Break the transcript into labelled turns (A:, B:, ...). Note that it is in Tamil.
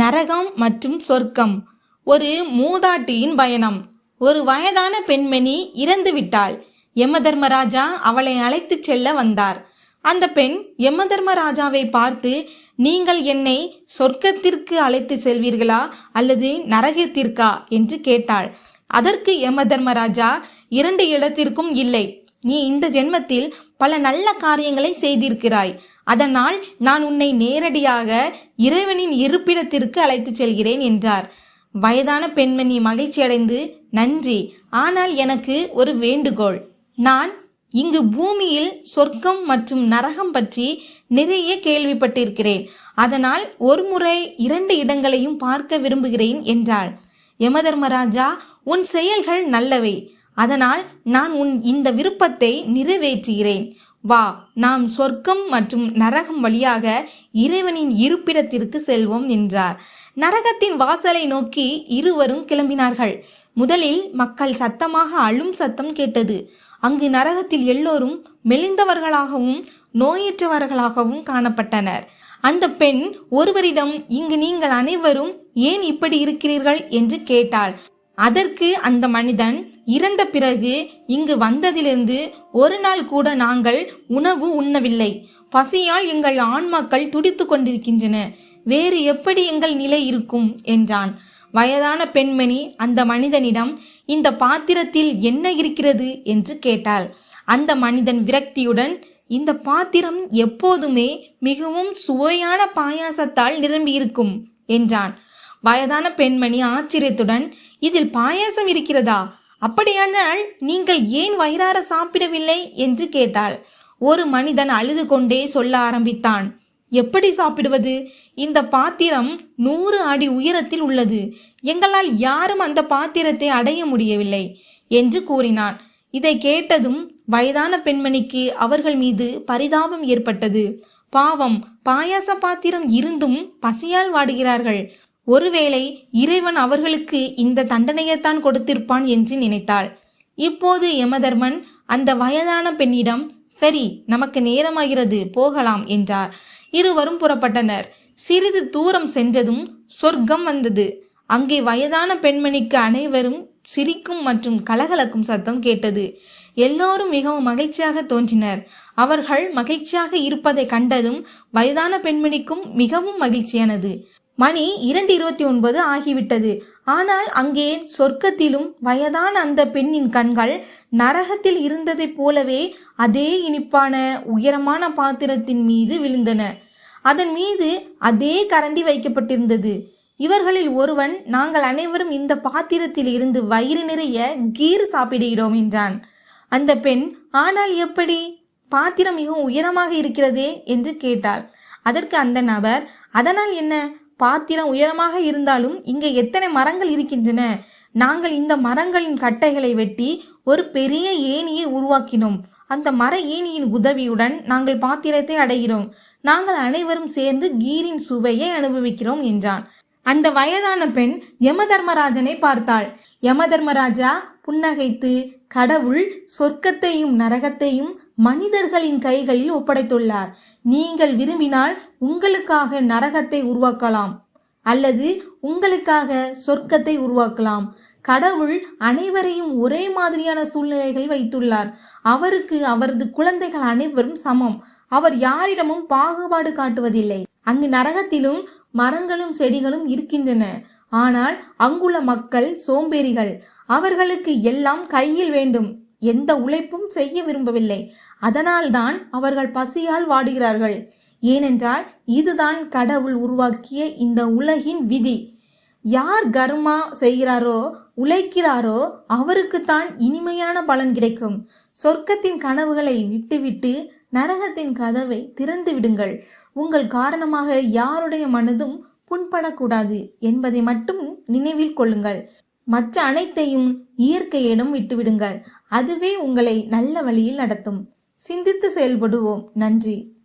A: நரகம் மற்றும் சொர்க்கம். ஒரு மூதாட்டியின் பயணம். ஒரு வயதான பெண்மணி இறந்து விட்டாள் யமதர்மராஜா அவளை அழைத்துச் செல்ல வந்தார். அந்த பெண் யமதர்மராஜாவை பார்த்து நீங்கள் என்னை சொர்க்கத்திற்கு அழைத்து செல்வீர்களா அல்லது நரகத்திற்கா? என்று கேட்டாள். அதற்கு யமதர்மராஜா இரண்டு இடத்திற்கும் இல்லை. நீ இந்த ஜென்மத்தில் பல நல்ல காரியங்களை செய்திருக்கிறாய். அதனால் நான் உன்னை நேரடியாக இறைவனின் இருப்பிடத்திற்கு அழைத்துச் செல்கிறேன் என்றார். வயதான பெண்மணி மகிழ்ச்சியடைந்து நன்றி ஆனால் எனக்கு ஒரு வேண்டுகோள். நான் இங்கு பூமியில் சொர்க்கம் மற்றும் நரகம் பற்றி நிறைய கேள்விப்பட்டிருக்கிறேன். அதனால் ஒரு முறை இரண்டு இடங்களையும் பார்க்க விரும்புகிறேன் என்றாள். யமதர்மராஜா உன் செயல்கள் நல்லவை. அதனால் நான் உன் இந்த விருப்பத்தை நிறைவேற்றுகிறேன். வா நாம் சொர்க்கம் மற்றும் நரகம் வழியாக இறைவனின் இருப்பிடத்திற்கு செல்வோம் என்றார். நரகத்தின் வாசலை நோக்கி இருவரும் கிளம்பினார்கள். முதலில் மக்கள் சத்தமாக அழும் சத்தம் கேட்டது. அங்கு நரகத்தில் எல்லோரும் மெலிந்தவர்களாகவும் நோயற்றவர்களாகவும் காணப்பட்டனர். அந்த பெண் ஒருவரிடம் இங்கு நீங்கள் அனைவரும் ஏன் இப்படி இருக்கிறீர்கள்? என்று கேட்டாள். அதற்கு அந்த மனிதன் இறந்த பிறகு இங்கு வந்ததிலிருந்து ஒரு நாள் கூட நாங்கள் உணவு உண்ணவில்லை. பசியால் எங்கள் ஆன்மாக்கள் துடித்து கொண்டிருக்கின்றன. வேறு எப்படி எங்கள் நிலை இருக்கும்? என்றான். வயதான பெண்மணி அந்த மனிதனிடம் இந்த பாத்திரத்தில் என்ன இருக்கிறது? என்று கேட்டாள். அந்த மனிதன் விரக்தியுடன் இந்த பாத்திரம் எப்போதுமே மிகவும் சுவையான பாயாசத்தால் நிரம்பியிருக்கும் என்றான். வயதான பெண்மணி ஆச்சரியத்துடன் இதில் பாயாசம் இருக்கிறதா? அப்படியானால் நீங்கள் ஏன் வயிறார சாப்பிடவில்லை? என்று கேட்டாள். ஒரு மனிதன் அழுது கொண்டே சொல்ல ஆரம்பித்தான். எப்படி சாப்பிடுவது? இந்த பாத்திரம் நூறு அடி உயரத்தில் உள்ளது. எங்களால் யாரும் அந்த பாத்திரத்தை அடைய முடியவில்லை என்று கூறினான். இதை கேட்டதும் வயதான பெண்மணிக்கு அவர்கள் மீது பரிதாபம் ஏற்பட்டது. பாவம் பாயாச பாத்திரம் இருந்தும் பசியால் வாடுகிறார்கள். ஒருவேளை இறைவன் அவர்களுக்கு இந்த தண்டனையைத்தான் கொடுத்திருப்பான் என்று நினைத்தாள். இப்போது யமதர்மன் அந்த வயதான பெண்ணிடம் சரி நமக்கு நேரமாகிறது போகலாம் என்றார். இருவரும் புறப்பட்டனர். சிறிது தூரம் சென்றதும் சொர்க்கம் வந்தது. அங்கே வயதான பெண்மணிக்கு அனைவரும் சிரிக்கும் மற்றும் கலகலக்கும் சத்தம் கேட்டது. எல்லோரும் மிகவும் மகிழ்ச்சியாக தோன்றினர். அவர்கள் மகிழ்ச்சியாக இருப்பதை கண்டதும் வயதான பெண்மணிக்கும் மிகவும் மகிழ்ச்சியானது. மணி இரண்டு இருபத்தி ஒன்பது ஆகிவிட்டது. ஆனால் அங்கே சொர்க்கத்திலும் வயதான அந்த பெண்ணின் கண்கள் நரகத்தில் இருந்ததைப் போலவே அதே இனிப்பான உயரமான பாத்திரத்தின் மீது விழுந்தன. அதன் மீது அதே கரண்டி வைக்கப்பட்டிருந்தது. இவர்களில் ஒருவன் நாங்கள் அனைவரும் இந்த பாத்திரத்தில் இருந்து வயிறு நிறைய கீர் சாப்பிடுகிறோம் என்றான். அந்த பெண் ஆனால் எப்படி? பாத்திரம் மிகவும் உயரமாக இருக்கிறதே என்று கேட்டாள். அதற்கு அந்த நபர் அதனால் என்ன? பாத்திரம் உயரமாக இருந்தாலும் இங்கே எத்தனை மரங்கள் இருக்கின்றன? நாங்கள் இந்த மரங்களின் கட்டைகளை வெட்டி ஒரு பெரிய ஏணியை உருவாக்கினோம். அந்த மர ஏணியின் உதவியுடன் நாங்கள் பாத்திரத்தை அடைகிறோம். நாங்கள் அனைவரும் சேர்ந்து கீரின் சுவையை அனுபவிக்கிறோம் என்றான். அந்த வயதான பெண் யமதர்மராஜனை பார்த்தாள். யமதர்மராஜா புன்னகைத்து கடவுள் சொர்க்கத்தையும் நரகத்தையும் மனிதர்களின் கைகளில் ஒப்படைத்துள்ளார். நீங்கள் விரும்பினால் உங்களுக்காக நரகத்தை உருவாக்கலாம் அல்லது உங்களுக்காக சொர்க்கத்தை உருவாக்கலாம். கடவுள் அனைவரையும் ஒரே மாதிரியான சூழ்நிலைகள் வைத்துள்ளார். அவருக்கு அவரது குழந்தைகள் அனைவரும் சமம். அவர் யாரிடமும் பாகுபாடு காட்டுவதில்லை. அங்கு நரகத்திலும் மரங்களும் செடிகளும் இருக்கின்றன. ஆனால் அங்குள்ள மக்கள் சோம்பேறிகள். அவர்களுக்கு எல்லாம் கையில் வேண்டும். எந்த உழைப்பும் செய்ய விரும்பவில்லை. அதனால்தான் அவர்கள் பசியால் வாடுகிறார்கள். ஏனென்றால் இதுதான் கடவுள் உருவாக்கிய இந்த உலகின் விதி. யார் கர்மா செய்கிறாரோ உழைக்கிறாரோ அவருக்குத்தான் இனிமையான பலன் கிடைக்கும். சொர்க்கத்தின் கனவுகளை விட்டுவிட்டு நரகத்தின் கதவை திறந்து விடுங்கள். உங்கள் காரணமாக யாருடைய மனதும் புண்படக்கூடாது என்பதை மட்டும் நினைவில் கொள்ளுங்கள். மற்ற அனைத்தையும் இயற்கையிடம் விட்டுவிடுங்கள். அதுவே உங்களை நல்ல வழியில் நடத்தும். சிந்தித்து செயல்படுவோம். நன்றி.